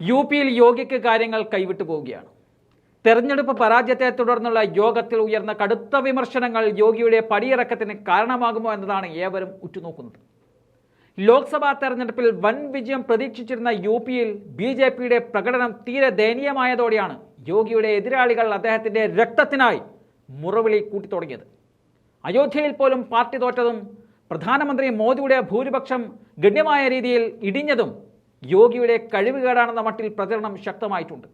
U പിയിൽ യോഗിക്ക് കാര്യങ്ങൾ കൈവിട്ടു പോവുകയാണ്. തെരഞ്ഞെടുപ്പ് പരാജയത്തെ തുടർന്നുള്ള യോഗത്തിൽ ഉയർന്ന കടുത്ത വിമർശനങ്ങൾ യോഗിയുടെ പടിയിറക്കത്തിന് കാരണമാകുമോ എന്നതാണ് ഏവരും ഉറ്റുനോക്കുന്നത്. ലോക്സഭാ തെരഞ്ഞെടുപ്പിൽ വൻ വിജയം പ്രതീക്ഷിച്ചിരുന്ന യു പിയിൽ ബി ജെ പിയുടെ പ്രകടനം തീരെ ദയനീയമായതോടെയാണ് യോഗിയുടെ എതിരാളികൾ അദ്ദേഹത്തിന്റെ രക്തത്തിനായി മുറവിളി കൂട്ടിത്തുടങ്ങിയത്. അയോധ്യയിൽ പോലും പാർട്ടി തോറ്റതും പ്രധാനമന്ത്രി മോദിയുടെ ഭൂരിപക്ഷം ഗണ്യമായ രീതിയിൽ ഇടിഞ്ഞതും യോഗിയുടെ കഴിവുകേടാണെന്ന മട്ടിൽ പ്രചരണം ശക്തമായിട്ടുണ്ട്.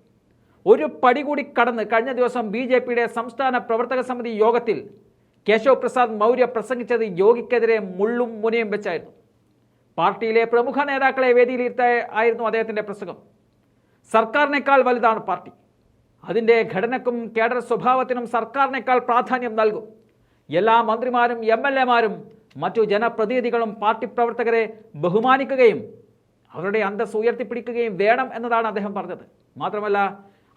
ഒരു പടി കൂടി കടന്ന് കഴിഞ്ഞ ദിവസം ബി ജെ പിയുടെ സംസ്ഥാന പ്രവർത്തക സമിതി യോഗത്തിൽ കേശവ് പ്രസാദ് മൗര്യ പ്രസംഗിച്ചത് യോഗിക്കെതിരെ മുള്ളും മുനയും വെച്ചായിരുന്നു. പാർട്ടിയിലെ പ്രമുഖ നേതാക്കളെ വേദിയിലിരുത്തായ ആയിരുന്നു അദ്ദേഹത്തിന്റെ പ്രസംഗം. സർക്കാരിനേക്കാൾ വലുതാണ് പാർട്ടി. അതിന്റെ ഘടനക്കും കേഡർ സ്വഭാവത്തിനും സർക്കാരിനേക്കാൾ പ്രാധാന്യം നൽകും. എല്ലാ മന്ത്രിമാരും എം എൽ എമാരും മറ്റു ജനപ്രതിനിധികളും പാർട്ടി പ്രവർത്തകരെ ബഹുമാനിക്കുകയും അവരുടെ അന്തസ് ഉയർത്തിപ്പിടിക്കുകയും വേണം എന്നതാണ് അദ്ദേഹം പറഞ്ഞത്. മാത്രമല്ല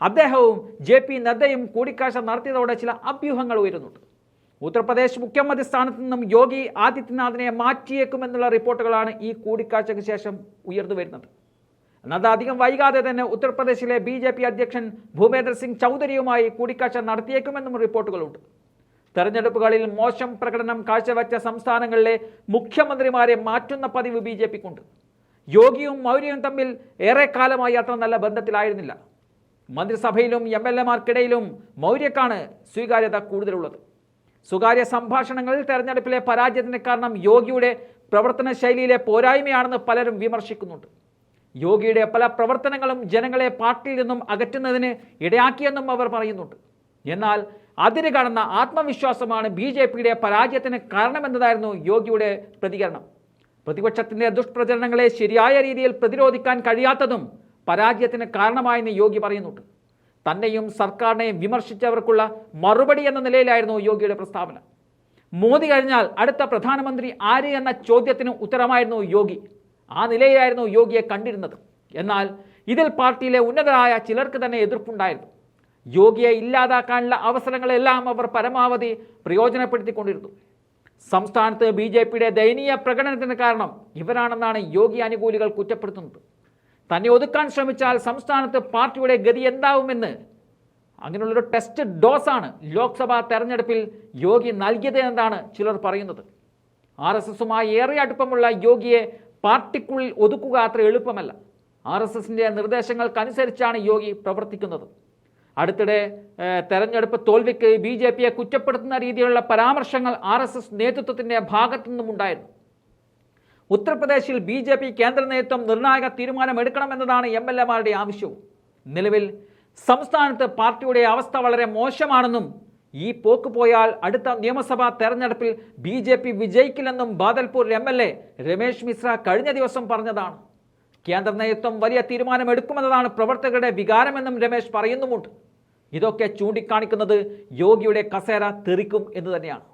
അദ്ദേഹവും ജെ പി നദ്ദയും കൂടിക്കാഴ്ച നടത്തിയതോടെ ചില അഭ്യൂഹങ്ങൾ ഉയരുന്നുണ്ട്. ഉത്തർപ്രദേശ് മുഖ്യമന്ത്രി സ്ഥാനത്ത് നിന്നും യോഗി ആദിത്യനാഥിനെ മാറ്റിയേക്കുമെന്നുള്ള റിപ്പോർട്ടുകളാണ് ഈ കൂടിക്കാഴ്ചയ്ക്ക് ശേഷം ഉയർന്നു വരുന്നത്. എന്നാൽ അധികം വൈകാതെ തന്നെ ഉത്തർപ്രദേശിലെ ബി ജെ പി അധ്യക്ഷൻ ഭൂപേന്ദ്ര സിംഗ് ചൗധരിയുമായി കൂടിക്കാഴ്ച നടത്തിയേക്കുമെന്നും റിപ്പോർട്ടുകളുണ്ട്. തെരഞ്ഞെടുപ്പുകളിൽ മോശം പ്രകടനം കാഴ്ചവെച്ച സംസ്ഥാനങ്ങളിലെ മുഖ്യമന്ത്രിമാരെ മാറ്റുന്ന പതിവ് ബി ജെ പിക്കുണ്ട്. യോഗിയും മൗര്യയും തമ്മിൽ ഏറെക്കാലമായി അത്ര നല്ല ബന്ധത്തിലായിരുന്നില്ല. മന്ത്രിസഭയിലും എം എൽ എമാർക്കിടയിലും മൗര്യക്കാണ് സ്വീകാര്യത കൂടുതലുള്ളത്. സ്വകാര്യ സംഭാഷണങ്ങളിൽ തെരഞ്ഞെടുപ്പിലെ പരാജയത്തിന് കാരണം യോഗിയുടെ പ്രവർത്തന ശൈലിയിലെ പോരായ്മയാണെന്ന് പലരും വിമർശിക്കുന്നുണ്ട്. യോഗിയുടെ പല പ്രവർത്തനങ്ങളും ജനങ്ങളെ പാർട്ടിയിൽ നിന്നും അകറ്റുന്നതിന് ഇടയാക്കിയെന്നും അവർ പറയുന്നുണ്ട്. എന്നാൽ അതിന് കാണുന്ന ആത്മവിശ്വാസമാണ് ബി ജെ പിയുടെ പരാജയത്തിന് കാരണമെന്നതായിരുന്നു യോഗിയുടെ പ്രതികരണം. പ്രതിപക്ഷത്തിന്റെ ദുഷ്പ്രചരണങ്ങളെ ശരിയായ രീതിയിൽ പ്രതിരോധിക്കാൻ കഴിയാത്തതും പരാജയത്തിന് കാരണമായെന്ന് യോഗി പറയുന്നുണ്ട്. തന്നെയും സർക്കാരിനെയും വിമർശിച്ചവർക്കുള്ള മറുപടി എന്ന നിലയിലായിരുന്നു യോഗിയുടെ പ്രസ്താവന. മോദി കഴിഞ്ഞാൽ അടുത്ത പ്രധാനമന്ത്രി ആര് എന്ന ചോദ്യത്തിന് ഉത്തരമായിരുന്നു യോഗി. ആ നിലയിലായിരുന്നു യോഗിയെ കണ്ടിരുന്നത്. എന്നാൽ ഇതിൽ പാർട്ടിയിലെ ഉന്നതരായ ചിലർക്ക് തന്നെ എതിർപ്പുണ്ടായിരുന്നു. യോഗിയെ ഇല്ലാതാക്കാനുള്ള അവസരങ്ങളെല്ലാം അവർ പരമാവധി പ്രയോജനപ്പെടുത്തിക്കൊണ്ടിരുന്നു. സംസ്ഥാനത്ത് ബി ജെ പിയുടെ ദയനീയ പ്രകടനത്തിന് കാരണം ഇവരാണെന്നാണ് യോഗി അനുകൂലികൾ കുറ്റപ്പെടുത്തുന്നത്. തന്നെ ഒതുക്കാൻ ശ്രമിച്ചാൽ സംസ്ഥാനത്ത് പാർട്ടിയുടെ ഗതി എന്താവുമെന്ന് അങ്ങനെയുള്ളൊരു ടെസ്റ്റ് ഡോസാണ് ലോക്സഭാ തെരഞ്ഞെടുപ്പിൽ യോഗി നൽകിയത് എന്നാണ് ചിലർ പറയുന്നത്. ആർ എസ് എസുമായി ഏറെ അടുപ്പമുള്ള യോഗിയെ പാർട്ടിക്കുള്ളിൽ ഒതുക്കുക അത്ര എളുപ്പമല്ല. ആർ എസ് എസിന്റെ നിർദ്ദേശങ്ങൾക്കനുസരിച്ചാണ് യോഗി പ്രവർത്തിക്കുന്നത്. അടുത്തിടെ തെരഞ്ഞെടുപ്പ് തോൽവിക്ക് ബി ജെ പിയെ കുറ്റപ്പെടുത്തുന്ന രീതിയിലുള്ള പരാമർശങ്ങൾ ആർ എസ് എസ് നേതൃത്വത്തിന്റെ ഭാഗത്തു നിന്നുമുണ്ടായിരുന്നു ഉത്തർപ്രദേശിൽ ബി ജെ പി കേന്ദ്ര നേതൃത്വം നിർണായക തീരുമാനമെടുക്കണമെന്നതാണ് എം എൽ എമാരുടെ ആവശ്യവും. നിലവിൽ സംസ്ഥാനത്ത് പാർട്ടിയുടെ അവസ്ഥ വളരെ മോശമാണെന്നും ഈ പോക്ക് പോയാൽ അടുത്ത നിയമസഭാ തെരഞ്ഞെടുപ്പിൽ B J P വിജയിക്കില്ലെന്നും Badalpur M L A Ramesh Mishra കഴിഞ്ഞ ദിവസം പറഞ്ഞതാണ്. കേന്ദ്ര നേതൃത്വം വലിയ തീരുമാനമെടുക്കുമെന്നതാണ് പ്രവർത്തകരുടെ വികാരമെന്നും രമേശ് പറയുന്നുമുണ്ട്. ഇതൊക്കെ ചൂണ്ടിക്കാണിക്കുന്നത് യോഗിയുടെ കസേര തെറിക്കും എന്ന് തന്നെയാണ്.